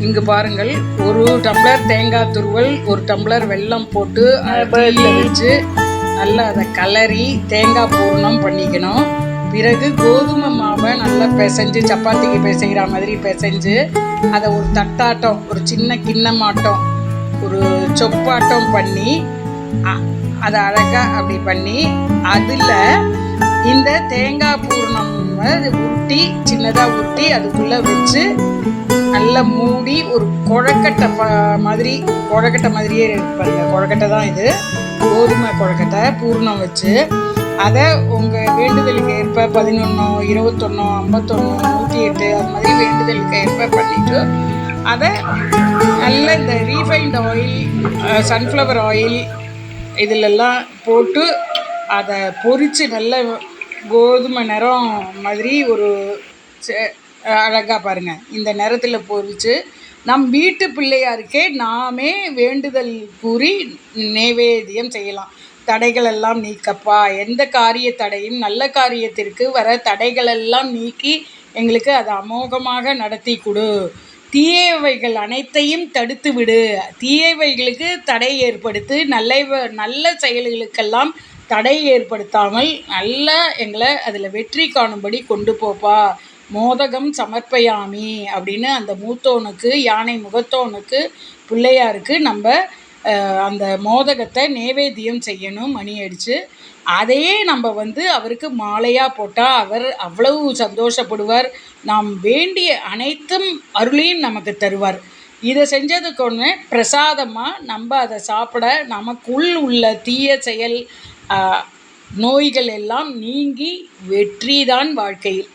இங்கு பாருங்கள் ஒரு டம்ளர் தேங்காய் துருவல் ஒரு டம்ளர் வெல்லம் போட்டு வச்சு நல்லா அதை கலரி தேங்காய் பூர்ணம் பண்ணிக்கணும். பிறகு கோதுமை மாவை நல்லா பிசைஞ்சு சப்பாத்திக்கு பிசைகிற மாதிரி பிசைஞ்சு அதை ஒரு தட்டாட்டம் ஒரு சின்ன கிண்ணமாட்டம் ஒரு சொப்பாட்டம் பண்ணி அதை அழகாக அப்படி பண்ணி அதில் இந்த தேங்காய் பூர்ணம் உருட்டி சின்னதாக உருட்டி அதுக்குள்ளே வச்சு நல்லா மூடி ஒரு குழக்கட்டை ப மாதிரி குழக்கட்டை மாதிரியே இருக்கு பாருங்க. குழக்கட்டை தான் இது. கோதுமை குழக்கட்டை பூர்ணம் வச்சு. அதை உங்கள் வேண்டுதலுக்கு ஏற்ப பதினொன்றோ இருபத்தொன்னோ ஐம்பத்தொன்னோ நூற்றி எட்டு அது மாதிரி வேண்டுதலுக்கு ஏற்ப பண்ணிவிட்டு அதை நல்ல இந்த ரீஃபைண்ட் ஆயில் சன்ஃப்ளவர் ஆயில் இதிலெல்லாம் போட்டு அதை பொறித்து நல்ல கோதுமை நிறம் மாதிரி ஒரு அழகாக பாருங்கள் இந்த நேரத்தில் பொறிச்சு நம் வீட்டு பிள்ளையாருக்கே நாமே வேண்டுதல் கூறி நைவேத்தியம் செய்யலாம். தடைகளெல்லாம் நீக்கப்பா. எந்த காரிய தடையும் நல்ல காரியத்திற்கு வர தடைகளெல்லாம் நீக்கி எங்களுக்கு அதை அமோகமாக நடத்தி கொடு. தீயவைகள் அனைத்தையும் தடுத்து விடு. தீயவைகளுக்கு தடை ஏற்படுத்தி நல்ல நல்ல செயல்களுக்கெல்லாம் தடை ஏற்படுத்தாமல் நல்லா எங்களை அதில் வெற்றி காணும்படி கொண்டு போப்பா. மோதகம் சமர்ப்பயாமி அப்படின்னு அந்த மூத்தோனுக்கு யானை முகத்தோனுக்கு பிள்ளையாருக்கு நம்ம அந்த மோதகத்தை நேவேத்தியம் செய்யணும் மணி அடித்து அதையே நம்ம வந்து அவருக்கு மாலையாக போட்டால் அவர் அவ்வளவு சந்தோஷப்படுவார். நாம் வேண்டிய அனைத்தும் அருளையும் நமக்கு தருவார். இதை செஞ்சதுக்கு ஒன்று பிரசாதமாக நம்ம அதை சாப்பிட நமக்குள் உள்ள தீய செயல் நோய்கள் எல்லாம் நீங்கி வெற்றி தான் வாழ்க்கையில்.